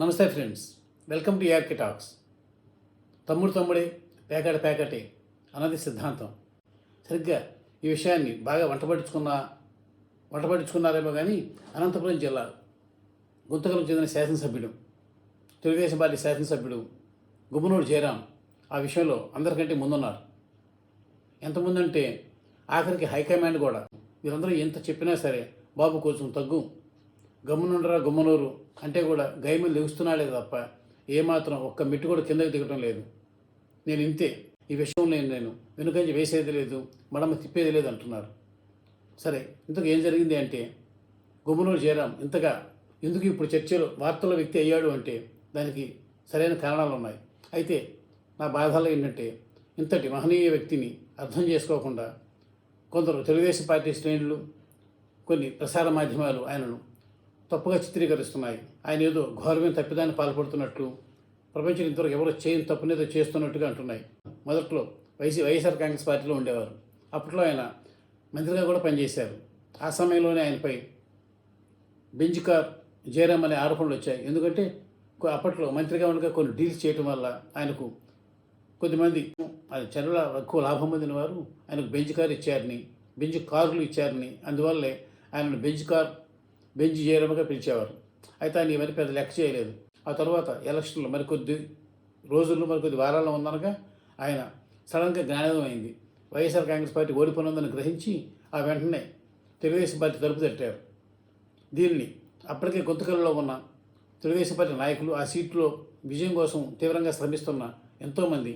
నమస్తే friends. Welcome to యార్కి talks తమ్ముడు తమ్ముడే పేకాట పేకటే అన్నది సిద్ధాంతం. సరిగ్గా ఈ విషయాన్ని బాగా వంటపట్టించుకున్న వంటపట్టించుకున్నారేమో కానీ అనంతపురం జిల్లా గుంతకలం చెందిన శాసనసభ్యుడు తెలుగుదేశం పార్టీ శాసనసభ్యుడు గుమ్మనూరు జయరాం ఆ విషయంలో అందరికంటే ముందున్నారు. ఎంతమందంటే ఆఖరికి హైకమాండ్ కూడా. వీరందరూ ఎంత చెప్పినా సరే బాబు కొంచెం తగ్గు. గమ్మునుండరా గుమ్మనూరు? అంటే కూడా గైమలు లెగుస్తున్నాడే తప్ప ఏమాత్రం ఒక్క మెట్టు కూడా కిందకి దిగటం లేదు. నేను ఇంతే. ఈ విషయం నేను నేను. వెనుకంచి వేసేది లేదు. మడమ తిప్పేది లేదు అంటున్నారు. సరే ఇంతకు ఏం జరిగింది అంటే గుమ్మనూరు జయరాం ఇంతగా ఎందుకు ఇప్పుడు చర్చలో వార్తల వ్యక్తి అయ్యాడు అంటే దానికి సరైన కారణాలు ఉన్నాయి. అయితే నా బాధలు ఏంటంటే ఇంతటి మహనీయ వ్యక్తిని అర్థం చేసుకోకుండా కొందరు తెలుగుదేశం పార్టీ శ్రేణులు కొన్ని ప్రసార మాధ్యమాలు ఆయనను తప్పుగా చిత్రీకరిస్తున్నాయి. ఆయన ఏదో ఘోరమైన తప్పిదాన్ని పాల్పడుతున్నట్లు ప్రపంచం ఇంతవరకు ఎవరో చేయని తప్పునేదో చేస్తున్నట్టుగా అంటున్నాయి. మొదట్లో వైసీ వైఎస్ఆర్ కాంగ్రెస్ పార్టీలో ఉండేవారు. అప్పట్లో ఆయన మంత్రిగా కూడా పనిచేశారు. ఆ సమయంలోనే ఆయనపై బెంజ్ కార్ జయరామ్ అనే ఆరోపణలు వచ్చాయి. ఎందుకంటే అప్పట్లో మంత్రిగా ఉండగా కొన్ని డీల్స్ చేయటం వల్ల ఆయనకు కొద్దిమంది అది చదువుల ఎక్కువ లాభం పొందిన వారు ఆయనకు బెంచ్ కార్ ఇచ్చారని బెంచ్ కార్లు ఇచ్చారని అందువల్లే ఆయనను బెంచ్ కార్ బెంచ్ చేయడముగా పిలిచేవారు. అయితే ఆయన ఇవన్నీ పెద్ద లెక్క చేయలేదు. ఆ తర్వాత ఎలక్షన్లు మరికొద్ది రోజుల్లో మరికొద్ది వారాల్లో ఉందనగా ఆయన సడన్గా జ్ఞానోదయం అయింది వైఎస్ఆర్ కాంగ్రెస్ పార్టీ ఓడిపోనుందని గ్రహించి ఆ వెంటనే తెలుగుదేశం పార్టీ తలుపు తట్టారు. దీనిని అప్పటికే గుంతకల్లో ఉన్న తెలుగుదేశం పార్టీ నాయకులు ఆ సీట్లో విజయం కోసం తీవ్రంగా శ్రమిస్తున్న ఎంతోమంది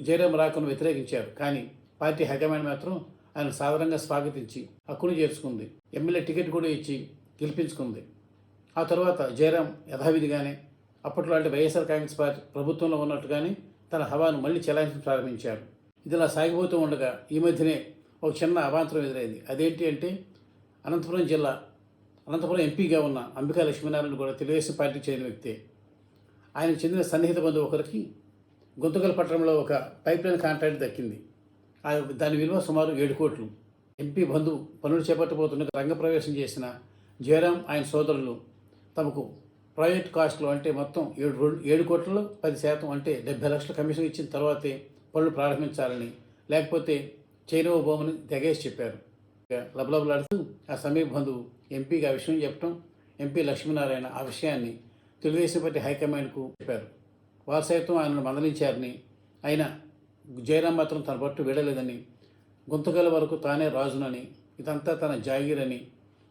జయరాం రాకను వ్యతిరేకించారు. కానీ పార్టీ హైకమాండ్ మాత్రం ఆయన సాధారణంగా స్వాగతించి హక్కును చేర్చుకుంది. ఎమ్మెల్యే టికెట్ కూడా ఇచ్చి గెలిపించుకుంది. ఆ తర్వాత జయరాం యథావిధిగానే అప్పట్లో అంటే వైఎస్ఆర్ కాంగ్రెస్ పార్టీ ప్రభుత్వంలో ఉన్నట్టుగానే తన హవాను మళ్ళీ చెలాయించడం ప్రారంభించారు ఇదిలా సాగిపోతూ ఉండగా ఈ మధ్యనే ఒక చిన్న అవాంతరం ఎదురైంది. అదేంటి అంటే అనంతపురం జిల్లా అనంతపురం ఎంపీగా ఉన్న అంబికా లక్ష్మీనారాయణ కూడా తెలుగుదేశం పార్టీకి చెందిన వ్యక్తే. ఆయన చెందిన సన్నిహిత బంధువు ఒకరికి గుంతకల్ పట్టణంలో ఒక పైప్ లైన్ కాంట్రాక్ట్ దక్కింది. ఆ దాని విలువ సుమారు ఏడు కోట్లు. ఎంపీ బంధువు పనులు చేపట్టబోతున్న రంగప్రవేశం చేసిన జయరాం ఆయన సోదరులు తమకు ప్రైవేట్ కాస్ట్లో అంటే మొత్తం ఏడు రెండు ఏడు కోట్లలో పది శాతం అంటే డెబ్బై లక్షల కమిషన్ ఇచ్చిన తర్వాతే పనులు ప్రారంభించాలని లేకపోతే చేయనివ్వబోమని తెగేసి చెప్పారు. లబలబలాడుతూ ఆ సమీప బంధువు ఎంపీకి ఆ విషయం చెప్పడం ఎంపీ లక్ష్మీనారాయణ ఆ విషయాన్ని తెలుగుదేశం పార్టీ హైకమాండ్కు చెప్పారు. వారు సైతం ఆయనను మందలించారని ఆయన జయరాం మాత్రం తన పట్టు వీడలేదని గుంతకల వరకు తానే రాజునని ఇదంతా తన జాగీరని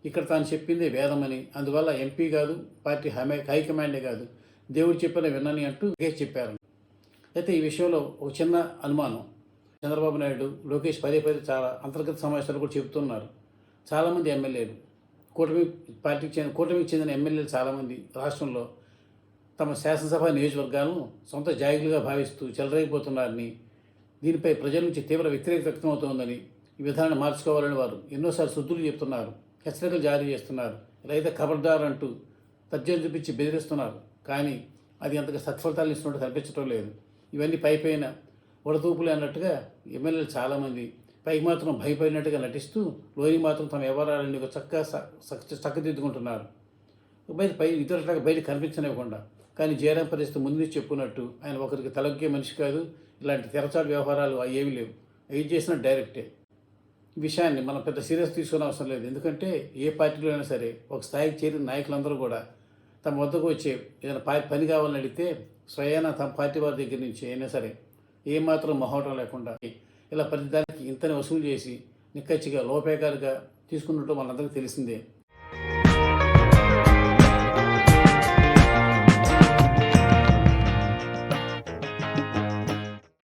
ఇక్కడ తాను చెప్పింది వేదమని. అందువల్ల ఎంపీ కాదు పార్టీ హై హైకమాండే కాదు. దేవుడు చెప్పిన విన్నని అంటూ లోకేష్ చెప్పారు. అయితే ఈ విషయంలో ఒక చిన్న అనుమానం. చంద్రబాబు నాయుడు లోకేష్ పదే పదే చాలా అంతర్గత సమావేశాలు కూడా చెబుతున్నారు. చాలామంది ఎమ్మెల్యేలు కూటమి పార్టీకి చెందిన కూటమికి చెందిన ఎమ్మెల్యేలు చాలామంది రాష్ట్రంలో తమ శాసనసభ నియోజకవర్గాలను సొంత జాయిలుగా భావిస్తూ చెలరైపోతున్నారని దీనిపై ప్రజల నుంచి తీవ్ర వ్యతిరేకత వ్యక్తమవుతోందని ఈ విధానాన్ని మార్చుకోవాలని వారు ఎన్నోసార్లు శుద్ధులు చెప్తున్నారు హెచ్చరికలు జారీ చేస్తున్నారు. లేదా ఖబర్దార్ అంటూ తర్జన చూపించి బెదిరిస్తున్నారు. కానీ అది అంతగా సత్ఫలితాలు ఇస్తున్నట్టు కనిపించడం లేదు. ఇవన్నీ పై పైన అన్నట్టుగా ఎమ్మెల్యేలు చాలామంది పైకి మాత్రం భయపడినట్టుగా నటిస్తూ లోని మాత్రం తమ వ్యవహారాలన్నీ ఒక చక్కగా స- చక్క- చక్కదిద్దుకుంటున్నారు. బయట పై ఇతరులకు బయట కనిపించనివ్వకుండా. కానీ జయరాం పరిస్థితి ముందు నుంచి చెప్పుకున్నట్టు ఆయన ఒకరికి తలొక్కే మనిషి కాదు. ఇలాంటి తెరచాటు వ్యవహారాలు అవి ఏమీ లేవు. ఏది చేసినా డైరెక్టే. విషయాన్ని మనం పెద్ద సీరియస్ తీసుకునే అవసరం లేదు. ఎందుకంటే ఏ పార్టీలో అయినా సరే ఒక స్థాయికి చేరిన నాయకులందరూ కూడా తమ వద్దకు వచ్చే ఏదైనా పని కావాలని అడిగితే స్వయాన తమ పార్టీ వారి దగ్గర నుంచి అయినా సరే ఏమాత్రం మొహవటం లేకుండా ఇలా ప్రతిదానికి ఇంతనే వసూలు చేసి నిక్కచ్చిగా లోపేకాలుగా తీసుకున్నట్టు మనందరికీ తెలిసిందే.